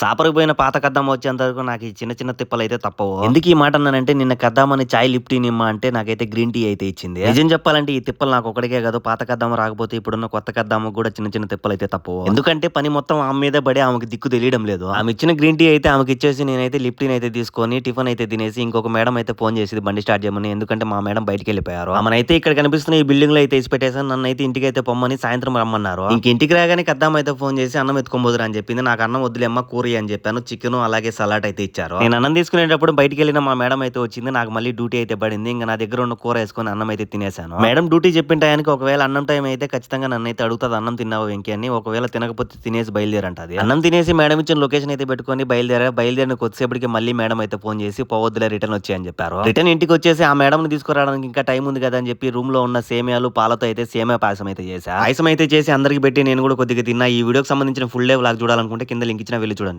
సాపరికి పాత కద్దం వచ్చేంత వరకు నాకు ఈ చిన్న చిన్న తిప్పలు అయితే తప్పవు. ఎందుకు ఈ మాట అన్నానంటే నిన్న కద్దామని చాయ్ లిఫ్ట్ నిమ్మ అంటే నాకైతే గ్రీన్ టీ అయితే ఇచ్చింది. నిజం చెప్పాలంటే ఈ తిప్పలు నాకు ఒకటికే కాదు పాత కద్దాము రాకపోతే ఇప్పుడున్న కొత్త కద్దాము కూడా చిన్న చిన్న తిప్పలు అయితే తప్పవు. ఎందుకంటే పని మొత్తం ఆమె మీద పడి ఆమెకి దిక్కు తెలియడం లేదు. ఆమె ఇచ్చిన గ్రీన్ టీ అయితే ఆమెకి ఇచ్చేసి నేనైతే లిఫ్ట్ అయితే తీసుకొని టిఫిన్ అయితే తినేసి ఇంకొక మేడం అయితే ఫోన్ చేసింది బండి స్టార్ట్ చేయమని. ఎందుకంటే మా మేడం బయటికి వెళ్ళిపోయారు. ఆమెనైతే ఇక్కడ కనిపిస్తున్న ఈ బిల్డింగ్లో అయితే వేసి పెట్టేసాను నన్ను అయితే ఇంటికి అయితే పొమ్మని సాయంత్రం రమ్మన్నారు. ఇంక ఇంటికి రాగానే కద్దాం అయితే ఫోన్ చేసి అన్నం ఎత్తుకోబోదురు అని చెప్పింది. నాకు అన్నం వద్దులేమ్మ కూర అని చెప్పాను. చికెన్ అలాగే సలాడ్ అయితే ఇచ్చారు. నేను అన్నం తీసుకునేటప్పుడు బయటికి వెళ్ళిన మా మేడం అయితే వచ్చింది. నాకు మళ్ళీ డ్యూటీ అయితే పడింది. ఇంకా నా దగ్గర ఉన్న కూర వేసుకొని అన్నం అయితే తినేసాను మేడం డ్యూటీ చెప్పిన టయానికి ఒకవేళ అన్నం టైం అయితే ఖచ్చితంగా నన్ను అయితే అడుగుతుంది అన్నం తిన్నావు వెంకీ అని. ఒకవేళ తినకపోతే తినేసి బయలుదేరంటది అన్నం తినేసి మేడం ఇచ్చిన లొకేషన్ అయితే పెట్టుకొని బయలుదేరా బయలుదేరిన కొద్దిసేపటికి మళ్ళీ మేడం అయితే ఫోన్ చేసి పోవద్దులే రిటర్న్ వచ్చాయని చెప్పారు. రిటర్న్ ఇంటికి వచ్చేసి ఆ మేడం ని తీసుకురావడానికి ఇంకా టైం ఉంది కదా అని చెప్పి రూమ్లో ఉన్న సేమియాలు పాలతో అయితే సేమియా పాయసం అయితే చేశా. పాయసం అయితే చేసి అందరికి పెట్టి నేను కూడా కొద్దిగా తిన్నా. ఈ వీడియోకి సంబంధించిన ఫుల్ డే వ్లాగ్ చూడాలనుకుంటే కింద లింక్ ఇచ్చిన వెళ్ళి చూడండి.